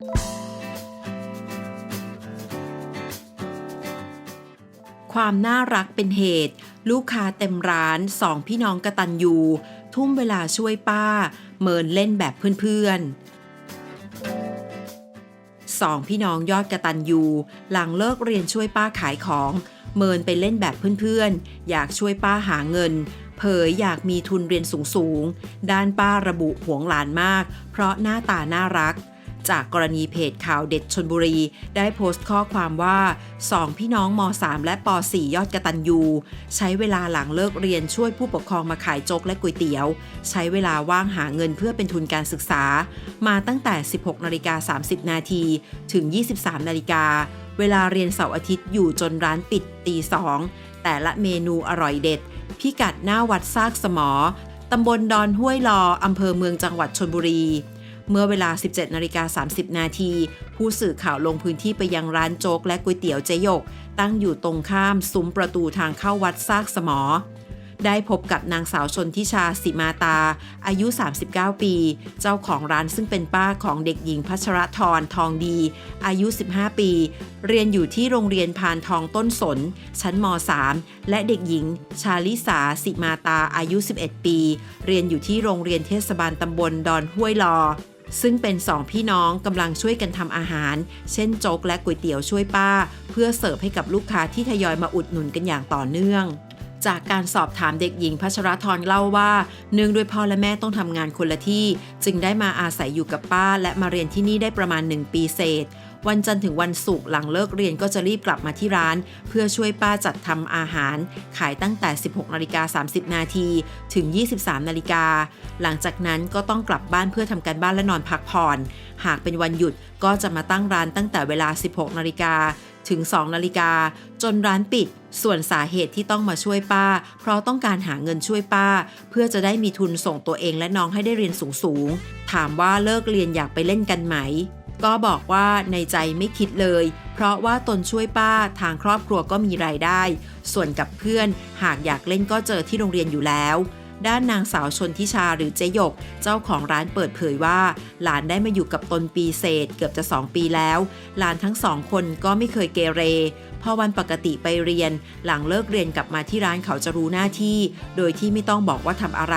ความน่ารักเป็นเหตุ ลูกค้าเต็มร้านสองพี่น้องกระตันยูทุ่มเวลาช่วยป้า เมินเล่นแบบเพื่อนๆสองพี่น้องยอดกระตันยูหลังเลิกเรียนช่วยป้าขายของ เมินไปเล่นแบบเพื่อนๆ อยากช่วยป้าหาเงิน เผยอยากมีทุนเรียนสูงๆ ด้านป้าระบุห่วงหลานมาก เพราะหน้าตาน่ารัก จากกรณีเพจข่าวเด็ดชนบุรี ได้โพสต์ข้อความว่าสองพี่น้องม .3 และป .4 ยอดกระตันยูใช้เวลาหลังเลิกเรียนช่วยผู้ปกครองมาขายโจ๊กและก๋วยเตี๋ยว ใช้เวลาว่างหาเงินเพื่อเป็นทุนการศึกษา มาตั้งแต่ 16นาฬิกา30 นาทีถึง 23นาฬิกาเวลาเรียนเสาร์อาทิตย์อยู่จนร้านปิดตีสองแต่ละเมนูอร่อยเด็ด พิกัดหน้าวัดซากสมอตำบลดอนห้วยลออำเภอเมืองจังหวัดชนบุรี เมื่อเวลา 17นาฬิกา30 นาที ผู้สื่อข่าวลงพื้นที่ไปยังร้านโจ๊กและก๋วยเตี๋ยวเจยก ตั้งอยู่ตรงข้ามซุ้มประตูทางเข้าวัดซากสมอ ได้พบกับนางสาวชนทิชาสิมาตา อายุ 39 ปี เจ้าของร้านซึ่งเป็นป้าของเด็กหญิงพัชรทรทองดี อายุ 15 ปี เรียนอยู่ที่โรงเรียนพานทองต้นสน ชั้นม .3 และเด็กหญิง ชาลิสาสิมาตาอายุ 11 ปี เรียนอยู่ที่โรงเรียนเทศบาลตำบลดอนห้วยลอ ซึ่งเป็นสองพี่น้องกำลังช่วยกันทำอาหาร เช่นโจ๊กและก๋วยเตี๋ยวช่วยป้า เพื่อเสิร์ฟให้กับลูกค้าที่ทยอยมาอุดหนุนกันอย่างต่อเนื่องจากการสอบถามเด็กหญิงพัชรทรเล่าว่า เนื่องด้วยพ่อและแม่ต้องทำงานคนละที่ จึงได้มาอาศัยอยู่กับป้าและมาเรียนที่นี่ได้ประมาณ 1 ปีเศษ วันจันทร์ถึงวันศุกร์หลังเลิกเรียนก็จะรีบกลับมาที่ร้าน เพื่อช่วยป้าจัดทำอาหาร ขายตั้งแต่ 16นาฬิกา30 นาทีถึง 23นาฬิกาหลังจากนั้นก็ต้องกลับบ้านเพื่อทำการบ้านและนอนพักผ่อน หากเป็นวันหยุดก็จะมาตั้งร้านตั้งแต่เวลา 16นาฬิกาถึง 2 นาฬิกา จนร้านปิด ส่วนสาเหตุที่ต้องมาช่วยป้า เพราะต้องการหาเงินช่วยป้า เพื่อจะได้มีทุนส่งตัวเองและน้องให้ได้เรียนสูงๆ ถามว่าเลิกเรียนอยากไปเล่นกันไหม ก็บอกว่าในใจไม่คิดเลย เพราะว่าตนช่วยป้าทางครอบครัวก็มีรายได้ ส่วนกับเพื่อนหากอยากเล่นก็เจอที่โรงเรียนอยู่แล้วด้านนางสาวชนทิชาหรือเจยก เจ้าของร้านเปิดเผยว่า หลานได้มาอยู่กับตนปีเศษเกือบจะ 2 ปีแล้ว หลานทั้งสองคนก็ไม่เคยเกเร พอวันปกติไปเรียน หลังเลิกเรียนกลับมาที่ร้านเขาจะรู้หน้าที่ โดยที่ไม่ต้องบอกว่าทำอะไร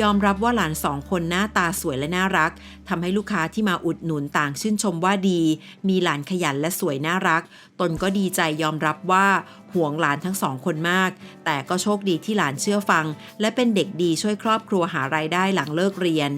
ยอมรับว่าหลานสองคนหน้าตาสวยและน่ารักทำให้ลูกค้าที่มาอุดหนุนต่างชื่นชมว่าดี มีหลานขยันและสวยน่ารัก ตนก็ดีใจยอมรับว่าห่วงหลานทั้งสองคนมาก แต่ก็โชคดีที่หลานเชื่อฟัง และเป็นเด็กดีช่วยครอบครัวหารายได้หลังเลิกเรียน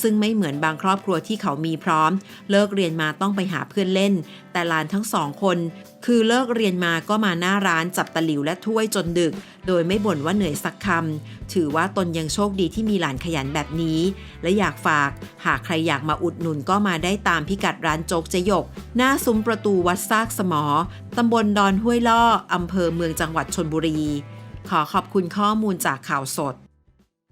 ซึ่งไม่เหมือนบางครอบครัวที่เขามีพร้อม เลิกเรียนมาต้องไปหาเพื่อนเล่น แต่หลานทั้งสองคน คือเลิกเรียนมาก็มาหน้าร้านจับตะหลิวและถ้วยจนดึก โดยไม่บ่นว่าเหนื่อยสักคำถือว่าตนยังโชคดีที่มีหลานขยันแบบนี้ และอยากฝาก หากใครอยากมาอุดหนุนก็มาได้ตามพิกัดร้านโจ๊กเจยก หน้าซุ้มประตูวัดซากสมอตำบลดอนห้วยล่ออำเภอเมืองจังหวัดชนบุรี ขอขอบคุณข้อมูลจากข่าวสด